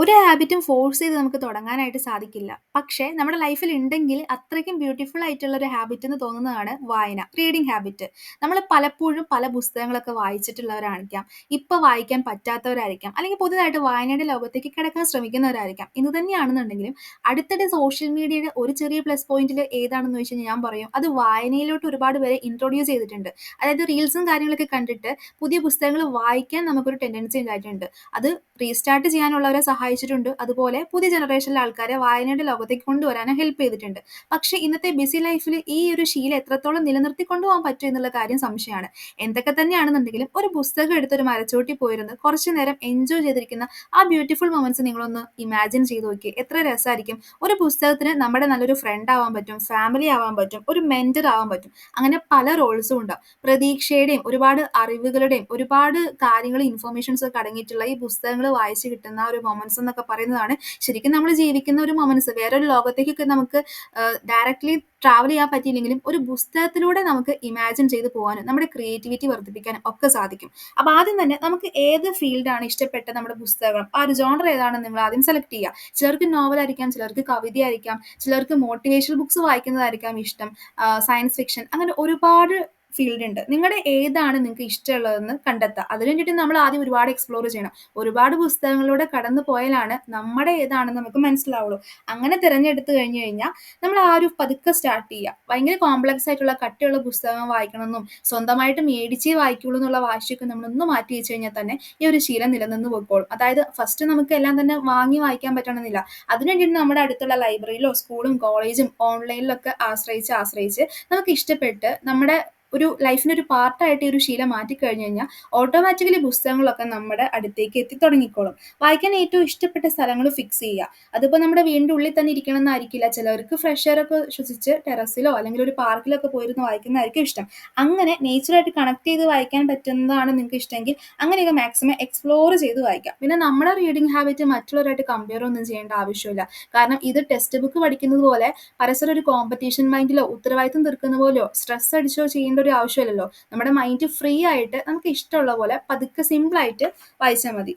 ഒരു ഹാബിറ്റും ഫോഴ്സ് ചെയ്ത് നമുക്ക് തുടങ്ങാനായിട്ട് സാധിക്കില്ല. പക്ഷേ നമ്മുടെ ലൈഫിൽ ഉണ്ടെങ്കിൽ അത്രയ്ക്കും ബ്യൂട്ടിഫുൾ ആയിട്ടുള്ള ഒരു ഹാബിറ്റ് എന്ന് തോന്നുന്നതാണ് വായന. Reading habit. നമ്മൾ പലപ്പോഴും പല പുസ്തകങ്ങളൊക്കെ വായിച്ചിട്ടുള്ളവരായിരിക്കാം. ഇപ്പൊ വായിക്കാൻ പറ്റാത്തവരായിരിക്കാം. അല്ലെങ്കിൽ പുതിയതായിട്ട് വായനയുടെ ലോകത്തേക്ക് കിടക്കാൻ ശ്രമിക്കുന്നവരായിരിക്കാം. ഇന്ന് തന്നെയാണെന്നുണ്ടെങ്കിലും അടുത്തിടെ സോഷ്യൽ മീഡിയയുടെ ഒരു ചെറിയ പ്ലസ് പോയിന്റിൽ ഏതാണെന്ന് കഴിഞ്ഞാൽ ഞാൻ പറയും അത് വായനയിലോട്ട് ഒരുപാട് പേരെ ഇൻട്രൊഡ്യൂസ് ചെയ്തിട്ടുണ്ട്. അതായത് റീൽസും കാര്യങ്ങളൊക്കെ കണ്ടിട്ട് പുതിയ പുസ്തകങ്ങൾ വായിക്കാൻ നമുക്കൊരു ടെൻഡൻസി ഉണ്ടായിട്ടുണ്ട്. അത് റീസ്റ്റാർട്ട് ചെയ്യാനുള്ളവരെ സഹായിച്ചിട്ടുണ്ട്. അതുപോലെ പുതിയ ജനറേഷനിലെ ആൾക്കാരെ വായനയുടെ ലോകത്തേക്ക് കൊണ്ടുവരാനും ഹെൽപ്പ് ചെയ്തിട്ടുണ്ട്. പക്ഷേ ഇന്നത്തെ ബിസി ലൈഫിൽ ഈ ഒരു ശീലം എത്രത്തോളം നിലനിർത്തി കൊണ്ടുപോകാൻ പറ്റും എന്നുള്ള കാര്യം സംശയമാണ്. എന്തൊക്കെ തന്നെയാണെന്നുണ്ടെങ്കിലും ഒരു പുസ്തകം എടുത്ത് ഒരു മരച്ചോട്ടി പോയിരുന്ന് കുറച്ചു നേരം എൻജോയ് ചെയ്തിരിക്കുന്ന ആ ബ്യൂട്ടിഫുൾ മൊമെന്റ്സ് നിങ്ങളൊന്ന് ഇമാജിൻ ചെയ്ത് നോക്കി എത്ര രസമായിരിക്കും. ഒരു പുസ്തകത്തിന് നമ്മുടെ നല്ലൊരു ഫ്രണ്ട് ആവാൻ പറ്റും, ഫാമിലി ആവാൻ പറ്റും, ഒരു മെന്റർ ആവാൻ പറ്റും. അങ്ങനെ പല റോൾസും ഉണ്ടാവും. പ്രതീക്ഷയുടെയും ഒരുപാട് അറിവുകളുടെയും ഒരുപാട് കാര്യങ്ങൾ ഇൻഫർമേഷൻസ് ഒക്കെ അടങ്ങിയിട്ടുള്ള ഈ പുസ്തകങ്ങൾ വായിച്ച് കിട്ടുന്ന ഒരു മൊമെന്റ്സ് എന്നൊക്കെ പറയുന്നതാണ് ശരിക്കും നമ്മൾ ജീവിക്കുന്ന ഒരു മൊമെന്റ്സ്. വേറൊരു ലോകത്തേക്കൊക്കെ നമുക്ക് ഡയറക്ട്‌ലി ട്രാവൽ ചെയ്യാൻ പറ്റിയില്ലെങ്കിലും ഒരു പുസ്തകത്തിലൂടെ നമുക്ക് ഇമാജിൻ ചെയ്ത് പോകാനും നമ്മുടെ ക്രിയേറ്റിവിറ്റി വർദ്ധിപ്പിക്കാനും ഒക്കെ സാധിക്കും. അപ്പൊ ആദ്യം തന്നെ നമുക്ക് ഏത് ഫീൽഡാണ് ഇഷ്ടപ്പെട്ട നമ്മുടെ പുസ്തകം, ആ ഒരു ജോണർ ഏതാണെന്ന് നിങ്ങൾ ആദ്യം സെലക്ട് ചെയ്യുക. ചിലർക്ക് നോവലായിരിക്കാം, ചിലർക്ക് കവിതയായിരിക്കാം, ചിലർക്ക് മോട്ടിവേഷണൽ ബുക്സ് വായിക്കുന്നതായിരിക്കാം ഇഷ്ടം. സയൻസ് ഫിക്ഷൻ അങ്ങനെ ഒരുപാട് ഫീൽഡ് ഉണ്ട്. നിങ്ങളുടെ ഏതാണ് നിങ്ങൾക്ക് ഇഷ്ടമുള്ളതെന്ന് കണ്ടെത്തുക. അതിനു വേണ്ടിയിട്ട് നമ്മൾ ആദ്യം ഒരുപാട് എക്സ്പ്ലോർ ചെയ്യണം. ഒരുപാട് പുസ്തകങ്ങളിലൂടെ കടന്നു പോയാലാണ് നമ്മുടെ ഏതാണെന്ന് നമുക്ക് മനസ്സിലാവുള്ളൂ. അങ്ങനെ തിരഞ്ഞെടുത്തു കഴിഞ്ഞു കഴിഞ്ഞാൽ നമ്മൾ ആ ഒരു പതുക്കെ സ്റ്റാർട്ട് ചെയ്യുക. ഭയങ്കര കോംപ്ലക്സ് ആയിട്ടുള്ള കട്ടിയുള്ള പുസ്തകം വായിക്കണമെന്നും സ്വന്തമായിട്ട് മേടിച്ചേ വായിക്കുള്ളൂ എന്നുള്ള വാശിയൊക്കെ നമ്മളൊന്ന് മാറ്റി വെച്ച് കഴിഞ്ഞാൽ തന്നെ ഈ ഒരു ശീലം നിലനിന്ന് പോയിക്കോളും അതായത് ഫസ്റ്റ് നമുക്ക് എല്ലാം തന്നെ വാങ്ങി വായിക്കാൻ പറ്റണമെന്നില്ല. അതിനുവേണ്ടിയിട്ട് നമ്മുടെ അടുത്തുള്ള ലൈബ്രറിയിലോ സ്കൂളും കോളേജും ഓൺലൈനിലൊക്കെ ആശ്രയിച്ച് ആശ്രയിച്ച് നമുക്ക് ഇഷ്ടപ്പെട്ട് നമ്മുടെ ഒരു ലൈഫിന് ഒരു പാർട്ടായിട്ട് ഈ ഒരു ശീലം മാറ്റിക്കഴിഞ്ഞു കഴിഞ്ഞാൽ ഓട്ടോമാറ്റിക്കലി പുസ്തകങ്ങളൊക്കെ നമ്മുടെ അടുത്തേക്ക് എത്തി തുടങ്ങിക്കോളും. വായിക്കാൻ ഏറ്റവും ഇഷ്ടപ്പെട്ട സ്ഥലങ്ങൾ ഫിക്സ് ചെയ്യുക. അതിപ്പോൾ നമ്മുടെ വീടിന്റെ ഉള്ളിൽ തന്നെ ഇരിക്കണം എന്നായിരിക്കില്ല. ചിലർക്ക് ഫ്രഷ് എയർ ഒക്കെ ശ്വസിച്ച് ടെറസിലോ അല്ലെങ്കിൽ ഒരു പാർക്കിലൊക്കെ പോയിരുന്ന് വായിക്കുന്നതായിരിക്കും ഇഷ്ടം. അങ്ങനെ നേച്ചറായിട്ട് കണക്ട് ചെയ്ത് വായിക്കാൻ പറ്റുന്നതാണ് നിങ്ങൾക്ക് ഇഷ്ടമെങ്കിൽ അങ്ങനെയൊക്കെ മാക്സിമം എക്സ്പ്ലോർ ചെയ്ത് വായിക്കാം പിന്നെ നമ്മുടെ റീഡിങ് ഹാബിറ്റ് മറ്റുള്ളവരായിട്ട് കമ്പയർ ഒന്നും ചെയ്യേണ്ട ആവശ്യമില്ല. കാരണം ഇത് ടെക്സ്റ്റ് ബുക്ക് പഠിക്കുന്നത് പോലെ പരസ്പരം ഒരു കോമ്പറ്റീഷൻ മൈൻഡിലോ ഉത്തരവാദിത്തം തീർക്കുന്ന പോലെയോ സ്ട്രെസ് അടിച്ചോ ചെയ്യേണ്ട ഒരു ആവശ്യമില്ലല്ലോ. നമ്മുടെ മൈൻഡ് ഫ്രീ ആയിട്ട് നമുക്ക് ഇഷ്ടമുള്ള പോലെ പതുക്കെ സിമ്പിൾ ആയിട്ട് വായിച്ചാൽ മതി.